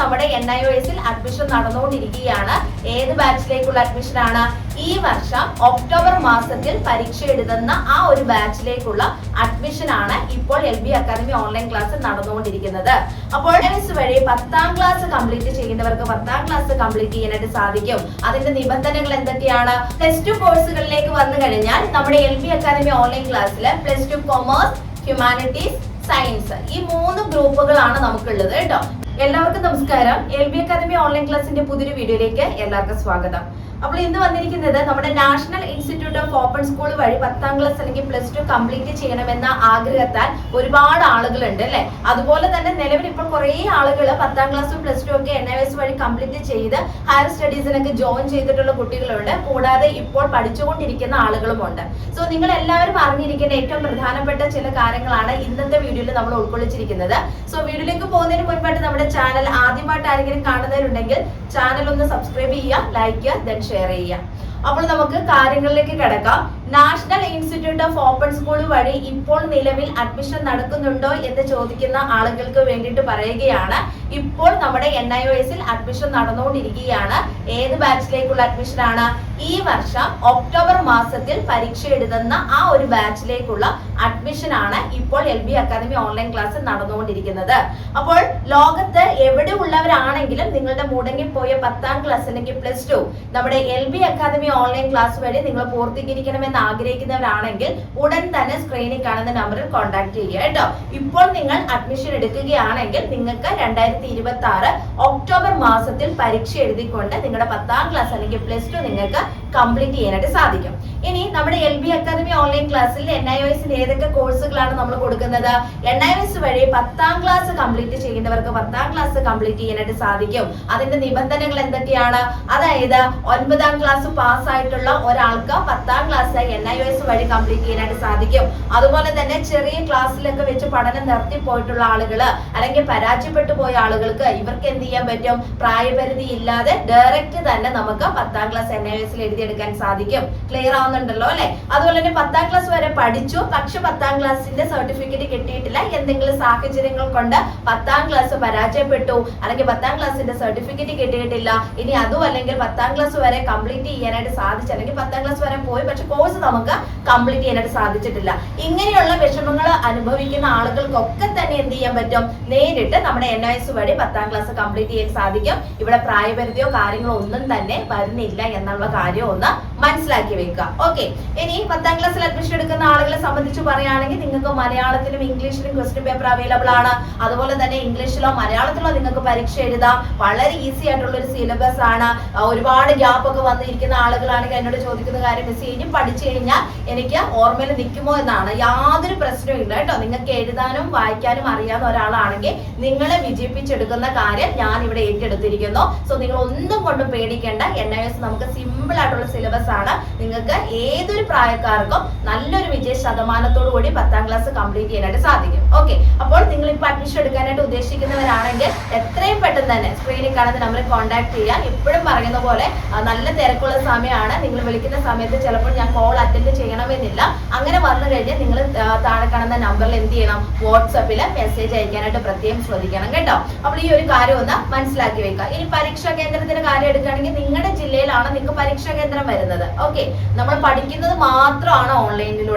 നമ്മുടെ N I O എസിൽ admission നടന്നുകൊണ്ടിരിക്കുകയാണ്. ഏത് ബാച്ചിലേക്കുള്ള അഡ്മിഷൻ ആണ്? ഈ വർഷം ഒക്ടോബർ മാസത്തിൽ പരീക്ഷ എഴുതുന്ന ആ ഒരു ബാച്ചിലേക്കുള്ള അഡ്മിഷൻ ആണ് ഇപ്പോൾ L B academy online class നടന്നുകൊണ്ടിരിക്കുന്നത്. അപ്പോൾ വഴി പത്താം ക്ലാസ് കംപ്ലീറ്റ് ചെയ്യുന്നവർക്ക് പത്താം ക്ലാസ് കംപ്ലീറ്റ് ചെയ്യാനായിട്ട് സാധിക്കും. അതിന്റെ നിബന്ധനകൾ എന്തൊക്കെയാണ്? പ്ലസ് ടു കോഴ്സുകളിലേക്ക് വന്നു കഴിഞ്ഞാൽ നമ്മുടെ എൽ ബി അക്കാദമി ഓൺലൈൻ ക്ലാസ്സിൽ plus two commerce humanities science ഈ മൂന്ന് ഗ്രൂപ്പുകളാണ് നമുക്കുള്ളത് കേട്ടോ. എല്ലാവർക്കും നമസ്കാരം. എൽ ബി അക്കാദമി ഓൺലൈൻ ക്ലാസിന്റെ പുതിയൊരു വീഡിയോയിലേക്ക് എല്ലാവർക്കും സ്വാഗതം. അപ്പോൾ ഇന്ന് വന്നിരിക്കുന്നത് നമ്മുടെ national institute of open school വഴി പത്താം ക്ലാസ് അല്ലെങ്കിൽ പ്ലസ് ടു കംപ്ലീറ്റ് ചെയ്യണമെന്ന ആഗ്രഹത്താൽ ഒരുപാട് ആളുകളുണ്ട് അല്ലെ? അതുപോലെ തന്നെ നിലവിൽ ഇപ്പോൾ കുറേ ആളുകൾ പത്താം ക്ലാസ്സും പ്ലസ് ടു ഒക്കെ എൻ ഐ എസ് വഴി കംപ്ലീറ്റ് ചെയ്ത് ഹയർ സ്റ്റഡീസിനൊക്കെ ജോയിൻ ചെയ്തിട്ടുള്ള കുട്ടികളുണ്ട്. കൂടാതെ ഇപ്പോൾ പഠിച്ചുകൊണ്ടിരിക്കുന്ന ആളുകളുമുണ്ട്. സോ നിങ്ങൾ എല്ലാവരും അറിഞ്ഞിരിക്കേണ്ട ഏറ്റവും പ്രധാനപ്പെട്ട ചില കാര്യങ്ങളാണ് ഇന്നത്തെ വീഡിയോയിൽ നമ്മൾ ഉൾക്കൊള്ളിച്ചിരിക്കുന്നത്. സോ വീഡിയോയിലേക്ക് പോകുന്നതിന് മുൻപായിട്ട് നമ്മുടെ ചാനൽ ആദ്യമായിട്ട് ആരെങ്കിലും കാണുന്നവരുണ്ടെങ്കിൽ ചാനൽ ഒന്ന് സബ്സ്ക്രൈബ് ചെയ്യുക ലൈക്ക് ചെയ്യുക ദെൻ ഷെയർ ചെയ്യുക. അപ്പോൾ നമുക്ക് കാര്യങ്ങളിലേക്ക് കിടക്കാം. National institute of open school വഴി ഇപ്പോൾ നിലവിൽ അഡ്മിഷൻ നടക്കുന്നുണ്ടോ എന്ന് ചോദിക്കുന്ന ആളുകൾക്ക് വേണ്ടിയിട്ട് പറയുകയാണ്. ഇപ്പോൾ നമ്മുടെ എൻ ഐ ഒ എസിൽ അഡ്മിഷൻ നടന്നുകൊണ്ടിരിക്കുകയാണ്. ഏത് ബാച്ചിലേക്കുള്ള അഡ്മിഷൻ ആണ് ഈ വർഷം ഒക്ടോബർ മാസത്തിൽ പരീക്ഷ എഴുതുന്ന ആ ഒരു ബാച്ചിലേക്കുള്ള അഡ്മിഷൻ ആണ് ഇപ്പോൾ L B academy online class നടന്നുകൊണ്ടിരിക്കുന്നത്. അപ്പോൾ ലോകത്ത് എവിടെ ഉള്ളവരാണെങ്കിലും നിങ്ങളുടെ മുടങ്ങിപ്പോയ പത്താം ക്ലാസ് അല്ലെങ്കിൽ പ്ലസ് ടു നമ്മുടെ L B academy online class വഴി നിങ്ങൾ പൂർത്തീകരിക്കണമെന്ന് ആഗ്രഹിക്കുന്നവരാണെങ്കിൽ ഉടൻ തന്നെ സ്ക്രീനിൽ കാണുന്ന നമ്പറിൽ കോൺടാക്ട് ചെയ്യുക കേട്ടോ. ഇപ്പോൾ നിങ്ങൾ അഡ്മിഷൻ എടുക്കുകയാണെങ്കിൽ നിങ്ങൾക്ക് രണ്ടായിരത്തി ഇരുപത്തി ആറ് ഒക്ടോബർ മാസത്തിൽ പരീക്ഷ എഴുതിക്കൊണ്ട് നിങ്ങളുടെ പത്താം ക്ലാസ് അല്ലെങ്കിൽ പ്ലസ് ടു നിങ്ങൾക്ക് കംപ്ലീറ്റ് ചെയ്യാനായിട്ട് സാധിക്കും. ഇനി നമ്മുടെ എൽ ബി അക്കാദമി ഓൺലൈൻ ക്ലാസ്സിൽ എൻ ഐ എസിൽ ഏതൊക്കെ കോഴ്സുകളാണ് നമ്മൾ കൊടുക്കുന്നത്? എൻ ഐ എസ് വഴി പത്താം ക്ലാസ് കംപ്ലീറ്റ് ചെയ്യുന്നവർക്ക് പത്താം ക്ലാസ് കംപ്ലീറ്റ് ചെയ്യാനായിട്ട് സാധിക്കും. അതിന്റെ നിബന്ധനകൾ എന്തൊക്കെയാണ്? അതായത് ഒൻപതാം ക്ലാസ് പാസ് ആയിട്ടുള്ള ഒരാൾക്ക് പത്താം ക്ലാസ് എൻ ഐ എസ് വഴി കംപ്ലീറ്റ് ചെയ്യാനായിട്ട് സാധിക്കും. അതുപോലെ തന്നെ ചെറിയ ക്ലാസ്സിലൊക്കെ വെച്ച് പഠനം നിർത്തി പോയിട്ടുള്ള ആളുകൾ അല്ലെങ്കിൽ പരാജയപ്പെട്ടു പോയ ആളുകൾക്ക് ഇവർക്ക് എന്ത് ചെയ്യാൻ പറ്റും? പ്രായപരിധി ഇല്ലാതെ ഡയറക്റ്റ് തന്നെ നമുക്ക് പത്താം ക്ലാസ് എൻ ഐ എസിൽ എഴുതിയെടുക്കാൻ സാധിക്കും. ക്ലിയർ ആവുന്നുണ്ടല്ലോ അല്ലെ? അതുപോലെ തന്നെ പത്താം ക്ലാസ് വരെ പഠിച്ചു. പക്ഷെ പത്താം ക്ലാസ്സിന്റെ സർട്ടിഫിക്കറ്റ് കിട്ടിയിട്ടില്ല. എന്തെങ്കിലും സാഹചര്യങ്ങൾ കൊണ്ട് പത്താം ക്ലാസ് പരാജയപ്പെട്ടു. അല്ലെങ്കിൽ പത്താം ക്ലാസ്സിന്റെ സർട്ടിഫിക്കറ്റ് കിട്ടിയിട്ടില്ല. ഇനി അതും അല്ലെങ്കിൽ പത്താം ക്ലാസ് വരെ കംപ്ലീറ്റ് ചെയ്യാനായിട്ട് സാധിച്ചു. അല്ലെങ്കിൽ പത്താം ക്ലാസ് വരെ പോയി. പക്ഷെ കോഴ്സ് നമുക്ക് കംപ്ലീറ്റ് ചെയ്യാനായിട്ട് സാധിച്ചിട്ടില്ല. ഇങ്ങനെയുള്ള വിഷമങ്ങൾ അനുഭവിക്കുന്ന ആളുകൾക്കൊക്കെ തന്നെ എന്ത് ചെയ്യാൻ പറ്റും? നേരിട്ട് നമ്മുടെ എൻ എസ് വഴി പത്താം ക്ലാസ് കംപ്ലീറ്റ് ചെയ്യാൻ സാധിക്കും. ഇവിടെ പ്രായപരിധിയോ കാര്യങ്ങളോ ഒന്നും തന്നെ വരുന്നില്ല എന്നുള്ള കാര്യം ഒന്ന് മനസ്സിലാക്കി വെക്കുക. ഓക്കെ ഇനി പത്താം ക്ലാസ്സിൽ അഡ്മിഷൻ എടുക്കുന്ന ആളുകളെ സംബന്ധിച്ച് പറയുകയാണെങ്കിൽ നിങ്ങൾക്ക് മലയാളത്തിലും ഇംഗ്ലീഷിലും ക്വസ്റ്റ്യൻ പേപ്പർ അവൈലബിൾ ആണ്. അതുപോലെ തന്നെ ഇംഗ്ലീഷിലോ മലയാളത്തിലോ നിങ്ങൾക്ക് പരീക്ഷ എഴുതാം. വളരെ ഈസി ആയിട്ടുള്ള ഒരു സിലബസ് ആണ് ഒരുപാട് ഗ്യാപ്പ് ഒക്കെ വന്നിരിക്കുന്ന ആളുകളാണെങ്കിൽ എന്നോട് ചോദിക്കുന്ന കാര്യം മിസ് കഴിഞ്ഞ് പഠിച്ചു കഴിഞ്ഞാൽ എനിക്ക് ഓർമ്മയിൽ നിൽക്കുമോ? എന്നാണ്. യാതൊരു പ്രശ്നവും ഇല്ല കേട്ടോ. നിങ്ങൾക്ക് എഴുതാനും വായിക്കാനും അറിയാവുന്ന ഒരാളാണെങ്കിൽ നിങ്ങളെ വിജയിപ്പിച്ചെടുക്കുന്ന കാര്യം ഞാൻ ഇവിടെ ഏറ്റെടുത്തിരിക്കുന്നു. സോ നിങ്ങൾ ഒന്നും കൊണ്ടും പേടിക്കേണ്ട. എൻ ഐ എസ് നമുക്ക് സിമ്പിൾ ആയിട്ടുള്ള സിലബസ് ആണ്. നിങ്ങൾക്ക് ഏതൊരു പ്രായക്കാർക്കും നല്ലൊരു വിജയ ശതമാനത്തോടു കൂടി പത്താം ക്ലാസ് കംപ്ലീറ്റ് ചെയ്യാനായിട്ട് സാധിക്കും. ഓക്കെ അപ്പോൾ നിങ്ങൾ ഇപ്പോൾ അഡ്മിഷൻ എടുക്കാനായിട്ട് ഉദ്ദേശിക്കുന്നവരാണെങ്കിൽ എത്രയും പെട്ടെന്ന് തന്നെ സ്ക്രീനിൽ കാണുന്ന നമ്പറിൽ കോൺടാക്ട് ചെയ്യാം ഇപ്പോഴും പറയുന്ന പോലെ നല്ല തിരക്കുള്ള സമയമാണ്. നിങ്ങൾ വിളിക്കുന്ന സമയത്ത് ചിലപ്പോൾ ഞാൻ കോൾ അറ്റൻഡ് ചെയ്യണമെന്നില്ല. അങ്ങനെ വന്നു കഴിഞ്ഞാൽ നിങ്ങൾ താഴെ കാണുന്ന നമ്പറിൽ എന്ത് ചെയ്യണം? വാട്സപ്പിൽ മെസ്സേജ് അയക്കാനായിട്ട് പ്രത്യേകം ശ്രദ്ധിക്കണം കേട്ടോ. അപ്പോൾ ഈ ഒരു കാര്യം ഒന്ന് മനസ്സിലാക്കി വെക്കുക. ഇനി പരീക്ഷാ കേന്ദ്രത്തിന്റെ കാര്യം എടുക്കുകയാണെങ്കിൽ നിങ്ങളുടെ ജില്ലയിലാണ് നിങ്ങൾക്ക് പരീക്ഷാ കേന്ദ്രം വരുന്നത്? ഓക്കെ നമ്മൾ പഠിക്കുന്നത് മാത്രമാണ്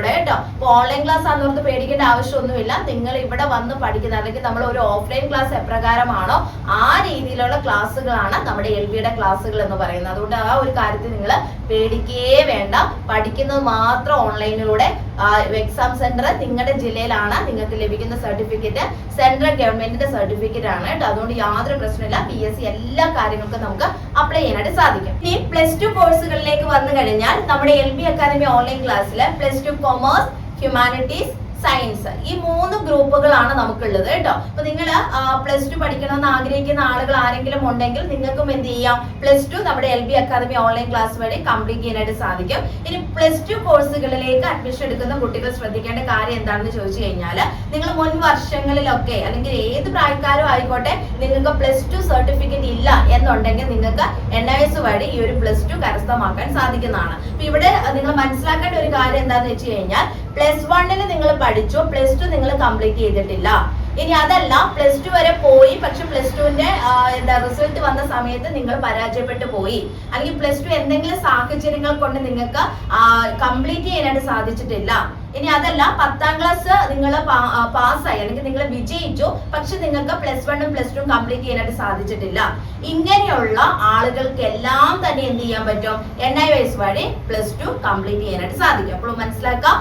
ഓൺലൈനിലൂടെ കേട്ടോ അപ്പൊ ഓൺലൈൻ ക്ലാസ് ആണെന്നോർത്ത് പേടിക്കേണ്ട ആവശ്യമൊന്നുമില്ല. നിങ്ങൾ ഇവിടെ വന്ന് പഠിക്കുന്ന അല്ലെങ്കിൽ നമ്മൾ ഒരു ഓഫ്ലൈൻ ക്ലാസ് എപ്രകാരമാണോ ആ രീതിയിലുള്ള ക്ലാസ്സുകളാണ് നമ്മുടെ എൽ ബിയുടെ ക്ലാസ്സുകൾ എന്ന് പറയുന്നത്. അതുകൊണ്ട് ആ ഒരു കാര്യത്തിൽ നിങ്ങൾ പേടിക്കേ വേണ്ട. പഠിക്കുന്നത് മാത്രം ഓൺലൈനിലൂടെ എക്സാം സെന്റർ നിങ്ങളുടെ ജില്ലയിലാണ് നിങ്ങൾക്ക് ലഭിക്കുന്ന സർട്ടിഫിക്കറ്റ് സെൻട്രൽ ഗവൺമെന്റിന്റെ സർട്ടിഫിക്കറ്റ് ആണ് കേട്ടോ. അതുകൊണ്ട് യാതൊരു പ്രശ്നമില്ല. പി എസ് സി എല്ലാ കാര്യങ്ങൾക്കും നമുക്ക് അപ്ലൈ ചെയ്യാനായിട്ട് സാധിക്കും. ഇനി പ്ലസ് ടു കോഴ്സുകളിലേക്ക് വന്നു കഴിഞ്ഞാൽ നമ്മുടെ എൽ ബി അക്കാദമി ഓൺലൈൻ ക്ലാസ്സിൽ plus two commerce humanities science ഈ മൂന്ന് ഗ്രൂപ്പുകളാണ് നമുക്കുള്ളത് കേട്ടോ. അപ്പൊ നിങ്ങൾ പ്ലസ് ടു പഠിക്കണമെന്ന് ആഗ്രഹിക്കുന്ന ആളുകൾ ആരെങ്കിലും ഉണ്ടെങ്കിൽ നിങ്ങൾക്കും എന്ത് ചെയ്യാം? പ്ലസ് ടു നമ്മുടെ L B academy online class വഴി കംപ്ലീറ്റ് ചെയ്യാനായിട്ട് സാധിക്കും. ഇനി പ്ലസ് ടു കോഴ്സുകളിലേക്ക് അഡ്മിഷൻ എടുക്കുന്ന കുട്ടികൾ ശ്രദ്ധിക്കേണ്ട കാര്യം എന്താണെന്ന് ചോദിച്ചു കഴിഞ്ഞാൽ നിങ്ങൾ മുൻ വർഷങ്ങളിലൊക്കെ അല്ലെങ്കിൽ ഏത് പ്രായക്കാരും ആയിക്കോട്ടെ നിങ്ങൾക്ക് പ്ലസ് ടു സർട്ടിഫിക്കറ്റ് ഇല്ല എന്നുണ്ടെങ്കിൽ നിങ്ങൾക്ക് എൻ ഐ എസ് വഴി ഈ ഒരു പ്ലസ് ടു കരസ്ഥമാക്കാൻ സാധിക്കുന്നതാണ്. അപ്പൊ ഇവിടെ നിങ്ങൾ മനസ്സിലാക്കേണ്ട ഒരു കാര്യം എന്താണെന്ന് വെച്ച് കഴിഞ്ഞാൽ പ്ലസ് വണ്ണിന് നിങ്ങൾ പഠിച്ചു പ്ലസ് ടു നിങ്ങൾ കംപ്ലീറ്റ് ചെയ്തിട്ടില്ല. ഇനി അതല്ല പ്ലസ് ടു വരെ പോയി പക്ഷെ പ്ലസ് ടുവിന്റെ എന്താ റിസൾട്ട് വന്ന സമയത്ത് നിങ്ങൾ പരാജയപ്പെട്ടു പോയി. അല്ലെങ്കിൽ പ്ലസ് ടു എന്തെങ്കിലും സാഹചര്യങ്ങൾ കൊണ്ട് നിങ്ങൾക്ക് കംപ്ലീറ്റ് ചെയ്യാനായിട്ട് സാധിച്ചിട്ടില്ല. ഇനി അതല്ല പത്താം ക്ലാസ് നിങ്ങൾ പാസ്സായി. അല്ലെങ്കിൽ നിങ്ങൾ വിജയിച്ചു. പക്ഷെ നിങ്ങൾക്ക് പ്ലസ് വണ്ണും പ്ലസ് ടു കംപ്ലീറ്റ് ചെയ്യാനായിട്ട് സാധിച്ചിട്ടില്ല. ഇങ്ങനെയുള്ള ആളുകൾക്ക് എല്ലാം തന്നെ എന്ത് ചെയ്യാൻ പറ്റും? എൻ ഐ വൈസ് വഴി പ്ലസ് ടു കംപ്ലീറ്റ് ചെയ്യാനായിട്ട് സാധിക്കും. അപ്പോൾ മനസ്സിലാക്കുക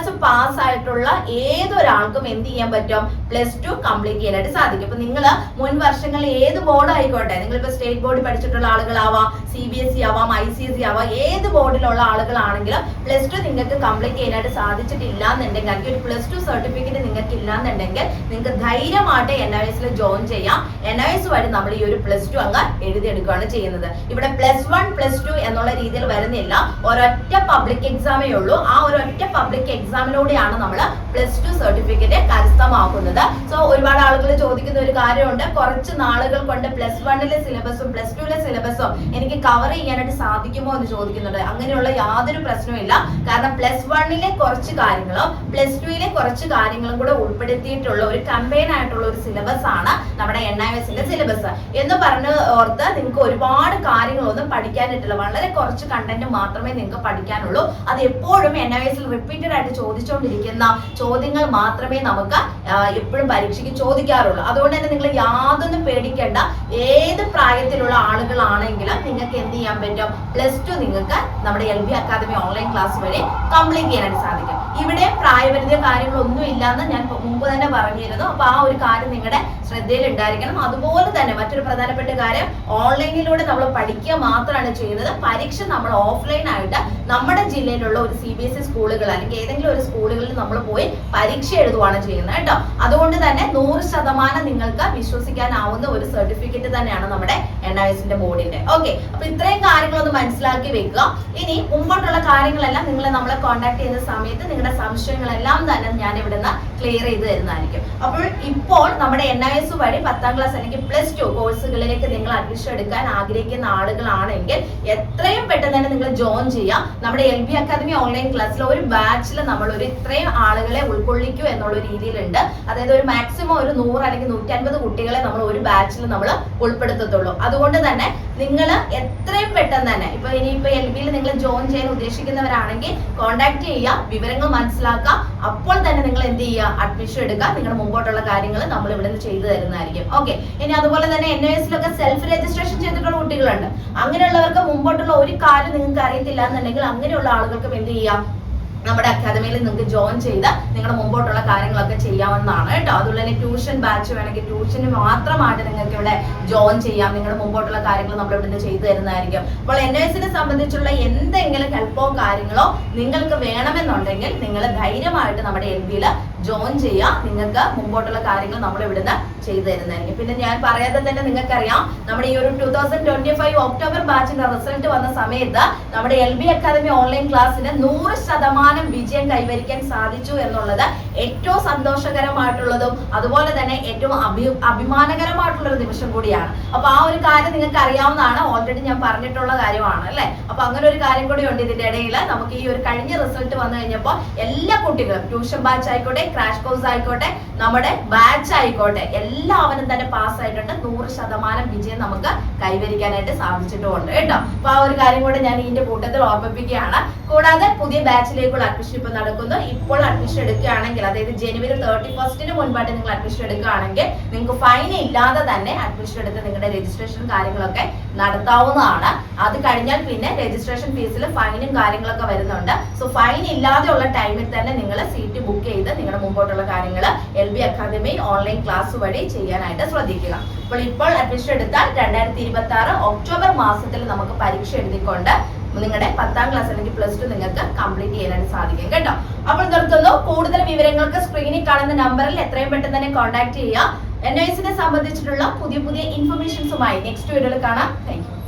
ക്ലാസ് പാസ് ആയിട്ടുള്ള ഏതൊരാൾക്കും എന്ത് ചെയ്യാൻ പറ്റും? പ്ലസ് ടു കംപ്ലീറ്റ് ചെയ്യാനായിട്ട് സാധിക്കും. അപ്പൊ നിങ്ങൾ മുൻ വർഷങ്ങളിൽ ഏത് ബോർഡ് ആയിക്കോട്ടെ നിങ്ങളിപ്പോ സ്റ്റേറ്റ് ബോർഡ് പഠിച്ചിട്ടുള്ള ആളുകളാവാം സി ബി എസ് ഇ ആവാം ഐ സി എസ് ഇ ആവാം ഏത് ബോർഡിലുള്ള ആളുകളാണെങ്കിലും പ്ലസ് ടു നിങ്ങൾക്ക് കംപ്ലീറ്റ് ചെയ്യാനായിട്ട് സാധിച്ചിട്ടില്ല എന്നുണ്ടെങ്കിൽ ഒരു പ്ലസ് ടു സർട്ടിഫിക്കറ്റ് നിങ്ങൾക്ക് ഇല്ല എന്നുണ്ടെങ്കിൽ നിങ്ങൾക്ക് ധൈര്യമായിട്ട് എൻ ഐ എസിൽ ജോയിൻ ചെയ്യാം. എൻ ഐ എസ് വഴി നമ്മൾ ഈ ഒരു പ്ലസ് ടു അങ്ങ് എഴുതിയെടുക്കുകയാണ് ചെയ്യുന്നത്. ഇവിടെ പ്ലസ് വൺ പ്ലസ് ടു എന്നുള്ള രീതിയിൽ വരുന്നില്ല. ഒരൊറ്റ പബ്ലിക് എക്സാമേ ഉള്ളൂ. ആ ഒരൊറ്റ പബ്ലിക് എക്സാമിലൂടെയാണ് നമ്മൾ പ്ലസ് ടു സർട്ടിഫിക്കറ്റ് കരസ്ഥമാക്കുന്നത്. സോ ഒരുപാട് ആളുകൾ ചോദിക്കുന്ന ഒരു കാര്യമുണ്ട്. കുറച്ച് നാളുകൾ കൊണ്ട് പ്ലസ് വണ്ണിലെ സിലബസും പ്ലസ് ടുവിലെ സിലബസും എനിക്ക് കവർ ചെയ്യാനായിട്ട് സാധിക്കുമോ എന്ന് ചോദിക്കുന്നുണ്ട്. അങ്ങനെയുള്ള യാതൊരു പ്രശ്നവുമില്ല. കാരണം പ്ലസ് വണ്ണിലെ കുറച്ച് കാര്യങ്ങളും പ്ലസ് ടുവിലെ കുറച്ച് കാര്യങ്ങളും കൂടെ ഉൾപ്പെടുത്തിയിട്ടുള്ള ഒരു കമ്പൈൻ ആയിട്ടുള്ള ഒരു സിലബസ് ആണ് നമ്മുടെ എൻ ഐ എസിന്റെ സിലബസ് എന്ന് പറഞ്ഞ് ഓർത്ത് നിങ്ങൾക്ക് ഒരുപാട് കാര്യങ്ങളൊന്നും പഠിക്കാനായിട്ടില്ല. വളരെ കുറച്ച് കണ്ടന്റ് മാത്രമേ നിങ്ങൾക്ക് പഠിക്കാനുള്ളൂ. അത് എപ്പോഴും എൻ ഐ എസിൽ റിപ്പീറ്റഡ് ആയിട്ട് ചോദിച്ചുകൊണ്ടിരിക്കുന്ന ചോദ്യങ്ങൾ മാത്രമേ നമുക്ക് എപ്പോഴും പരീക്ഷയ്ക്ക് ചോദിക്കാറുള്ളൂ. അതുകൊണ്ട് തന്നെ നിങ്ങൾ യാതൊന്നും പേടിക്കേണ്ട. ഏത് പ്രായത്തിലുള്ള ആളുകളാണെങ്കിലും നിങ്ങൾക്ക് എന്ത് ചെയ്യാൻ പറ്റും? പ്ലസ് ടു നിങ്ങൾക്ക് നമ്മുടെ L B academy online class വഴി കംപ്ലീറ്റ് ചെയ്യാനായിട്ട് സാധിക്കും. ഇവിടെ പ്രായപരിധി കാര്യങ്ങളൊന്നും ഇല്ലാന്ന് ഞാൻ മുമ്പ് തന്നെ പറഞ്ഞിരുന്നു. അപ്പൊ ആ ഒരു കാര്യം നിങ്ങളുടെ ശ്രദ്ധയിൽ ഉണ്ടായിരിക്കണം. അതുപോലെ തന്നെ മറ്റൊരു പ്രധാനപ്പെട്ട കാര്യം ഓൺലൈനിലൂടെ നമ്മൾ പഠിക്കുക മാത്രമാണ് ചെയ്യുന്നത്. പരീക്ഷ നമ്മൾ ഓഫ്ലൈൻ ആയിട്ട് നമ്മുടെ ജില്ലയിലുള്ള ഒരു സി ബി എസ് ഇ സ്കൂളുകൾ അല്ലെങ്കിൽ ഏതെങ്കിലും ഒരു സ്കൂളുകളിൽ നമ്മൾ പോയി പരീക്ഷ എഴുതുവാണ് ചെയ്യുന്നത് കേട്ടോ. അതുകൊണ്ട് തന്നെ നൂറ് ശതമാനം നിങ്ങൾക്ക് വിശ്വസിക്കാനാവുന്ന ഒരു സർട്ടിഫിക്കറ്റ് തന്നെയാണ് നമ്മുടെ എൻ ഐ എസിന്റെ ബോർഡിന്റെ ഓക്കെ അപ്പൊ ഇത്രയും കാര്യങ്ങളൊന്ന് മനസ്സിലാക്കി വെക്കുക. ഇനി മുമ്പോട്ടുള്ള കാര്യങ്ങളെല്ലാം നിങ്ങൾ നമ്മളെ കോൺടാക്ട് ചെയ്യുന്ന സമയത്ത് നിങ്ങളുടെ സംശയങ്ങളെല്ലാം തന്നെ ഞാൻ ഇവിടുന്ന് ക്ലിയർ ചെയ്ത് തരുന്നതായിരിക്കും. അപ്പോൾ ഇപ്പോൾ നമ്മുടെ എൻ ഐ എസ് വഴി പത്താം ക്ലാസ് അല്ലെങ്കിൽ പ്ലസ് ടു കോഴ്സുകളിലേക്ക് നിങ്ങൾ അഡ്മിഷൻ എടുക്കാൻ ആഗ്രഹിക്കുന്ന ആളുകളാണെങ്കിൽ എത്രയും പെട്ടെന്ന് തന്നെ നിങ്ങൾ ജോയിൻ ചെയ്യാം നമ്മുടെ എൽ ബി അക്കാദമി ഓൺലൈൻ ക്ലാസ്സിൽ ഒരു ബാച്ചിൽ നമ്മൾ ഒരു ഇത്രയും ആളുകളെ ഉൾക്കൊള്ളിക്കൂ എന്നുള്ള രീതിയിലുണ്ട്. അതായത് ഒരു മാക്സിമം ഒരു നൂറ് അല്ലെങ്കിൽ നൂറ്റി അൻപത് കുട്ടികളെ നമ്മൾ ഒരു ബാച്ചിൽ നമ്മൾ ഉൾപ്പെടുത്തത്തുള്ളൂ. അതുകൊണ്ട് തന്നെ നിങ്ങൾ എത്രയും പെട്ടെന്ന് തന്നെ ഇപ്പൊ ഇനിയിപ്പോ എൽ ബിയിൽ നിങ്ങൾ ജോയിൻ ചെയ്യാൻ ഉദ്ദേശിക്കുന്നവരാണെങ്കിൽ കോൺടാക്ട് ചെയ്യുക വിവരങ്ങൾ മനസ്സിലാക്കുക. അപ്പോൾ തന്നെ നിങ്ങൾ എന്ത് ചെയ്യുക? അഡ്മിഷൻ എടുക്കാം. നിങ്ങളുടെ മുമ്പോട്ടുള്ള കാര്യങ്ങൾ നമ്മൾ ഇവിടെ നിന്ന് ചെയ്തു തരുന്നതായിരിക്കും. ഓക്കെ ഇനി അതുപോലെ തന്നെ എൻ എസിലൊക്കെ സെൽഫ് രജിസ്ട്രേഷൻ ചെയ്തിട്ടുള്ള കുട്ടികളുണ്ട്. അങ്ങനെയുള്ളവർക്ക് മുമ്പോട്ടുള്ള ഒരു കാര്യം നിങ്ങൾക്ക് അറിയത്തില്ല എന്നുണ്ടെങ്കിൽ അങ്ങനെയുള്ള ആളുകൾക്കും എന്ത് ചെയ്യാം? നമ്മുടെ അക്കാദമിയിൽ നിങ്ങൾക്ക് ജോയിൻ ചെയ്ത് നിങ്ങളുടെ മുമ്പോട്ടുള്ള കാര്യങ്ങളൊക്കെ ചെയ്യാവുന്നതാണ് കേട്ടോ. അതുപോലെ തന്നെ ട്യൂഷൻ ബാച്ച് വേണമെങ്കിൽ ട്യൂഷന് മാത്രമായിട്ട് നിങ്ങൾക്ക് ഇവിടെ ജോയിൻ ചെയ്യാം. നിങ്ങളുടെ മുമ്പോട്ടുള്ള കാര്യങ്ങൾ നമ്മൾ ഇവിടുന്ന് ചെയ്തു തരുന്നതായിരിക്കും. അപ്പോൾ എൻ എസിനെ സംബന്ധിച്ചുള്ള എന്തെങ്കിലും ഹെൽപ്പോ കാര്യങ്ങളോ നിങ്ങൾക്ക് വേണമെന്നുണ്ടെങ്കിൽ നിങ്ങൾ ധൈര്യമായിട്ട് നമ്മുടെ എൽ ബിയിൽ ജോയിൻ ചെയ്യുക. നിങ്ങൾക്ക് മുമ്പോട്ടുള്ള കാര്യങ്ങൾ നമ്മൾ ഇവിടുന്ന് ചെയ്തു തരുന്നതായിരിക്കും. പിന്നെ ഞാൻ പറയാതെ തന്നെ നിങ്ങൾക്കറിയാം നമ്മുടെ ഈ ഒരു two thousand twenty five October ബാച്ചിന്റെ റിസൾട്ട് വന്ന സമയത്ത് നമ്മുടെ എൽ ബി അക്കാദമി ഓൺലൈൻ ക്ലാസ്സിന് നൂറ് ശതമാനം വിജയം കൈവരിക്കാൻ സാധിച്ചു എന്നുള്ളത് ഏറ്റവും സന്തോഷകരമായിട്ടുള്ളതും അതുപോലെ തന്നെ ഏറ്റവും അഭി അഭിമാനകരമായിട്ടുള്ള ഒരു നിമിഷം കൂടിയാണ്. അപ്പൊ ആ ഒരു കാര്യം നിങ്ങൾക്ക് അറിയാവുന്നതാണ്. ഓൾറെഡി ഞാൻ പറഞ്ഞിട്ടുള്ള കാര്യമാണ് അല്ലെ? അപ്പൊ അങ്ങനെ ഒരു കാര്യം കൂടി ഉണ്ട് ഇതിന്റെ ഇടയിൽ നമുക്ക് ഈ ഒരു കഴിഞ്ഞ റിസൾട്ട് വന്നു കഴിഞ്ഞപ്പോൾ എല്ലാ കുട്ടികളും ട്യൂഷൻ ബാച്ച് ആയിക്കോട്ടെ ക്രാഷ് കോഴ്സ് ആയിക്കോട്ടെ നമ്മുടെ ബാച്ച് ആയിക്കോട്ടെ എല്ലാവരും തന്നെ പാസ് ആയിട്ടുണ്ട്. നൂറ് ശതമാനം വിജയം നമുക്ക് കൈവരിക്കാനായിട്ട് സാധിച്ചിട്ടുമുണ്ട് കേട്ടോ. അപ്പൊ ആ ഒരു കാര്യം കൂടെ ഞാൻ ഇതിന്റെ കൂട്ടത്തിൽ ഓർമ്മിപ്പിക്കുകയാണ്. കൂടാതെ പുതിയ ബാച്ചിലേക്കുള്ള അഡ്മിഷൻ ഇപ്പൊ നടക്കുന്നു. ഇപ്പോൾ അഡ്മിഷൻ എടുക്കുകയാണെങ്കിൽ അതായത് ജനുവരി തേർട്ടി ഫസ്റ്റിന് മുൻപായിട്ട് നിങ്ങൾ അഡ്മിഷൻ എടുക്കുകയാണെങ്കിൽ നിങ്ങൾക്ക് ഫൈൻ ഇല്ലാതെ തന്നെ അഡ്മിഷൻ എടുത്ത് നിങ്ങളുടെ രജിസ്ട്രേഷൻ കാര്യങ്ങളൊക്കെ നടത്താവുന്നതാണ്. അത് കഴിഞ്ഞാൽ പിന്നെ രജിസ്ട്രേഷൻ ഫീസിൽ ഫൈനും കാര്യങ്ങളൊക്കെ വരുന്നുണ്ട്. സോ ഫൈൻ ഇല്ലാതെയുള്ള ടൈമിൽ തന്നെ നിങ്ങൾ സീറ്റ് ബുക്ക് ചെയ്ത് നിങ്ങളുടെ മുമ്പോട്ടുള്ള കാര്യങ്ങൾ L B academy online class വഴി ചെയ്യാനായിട്ട് ശ്രദ്ധിക്കുക. അപ്പോൾ ഇപ്പോൾ അഡ്മിഷൻ എടുത്താൽ രണ്ടായിരത്തി ഇരുപത്തി ആറ് ഒക്ടോബർ മാസത്തിൽ നമുക്ക് പരീക്ഷ എഴുതിക്കൊണ്ട് നിങ്ങളുടെ പത്താം ക്ലാസ് അല്ലെങ്കിൽ പ്ലസ് ടു നിങ്ങൾക്ക് കംപ്ലീറ്റ് ചെയ്യാനായിട്ട് സാധിക്കും കേട്ടോ. അപ്പോൾ നിർത്തുന്നു. കൂടുതൽ വിവരങ്ങൾക്ക് സ്ക്രീനിൽ കാണുന്ന നമ്പറിൽ എത്രയും പെട്ടെന്ന് തന്നെ കോൺടാക്ട് ചെയ്യുക. എൻ ഐസിനെ സംബന്ധിച്ചിട്ടുള്ള പുതിയ പുതിയ ഇൻഫർമേഷൻസുമായി നെക്സ്റ്റ് വീഡിയോയിൽ കാണാം. താങ്ക്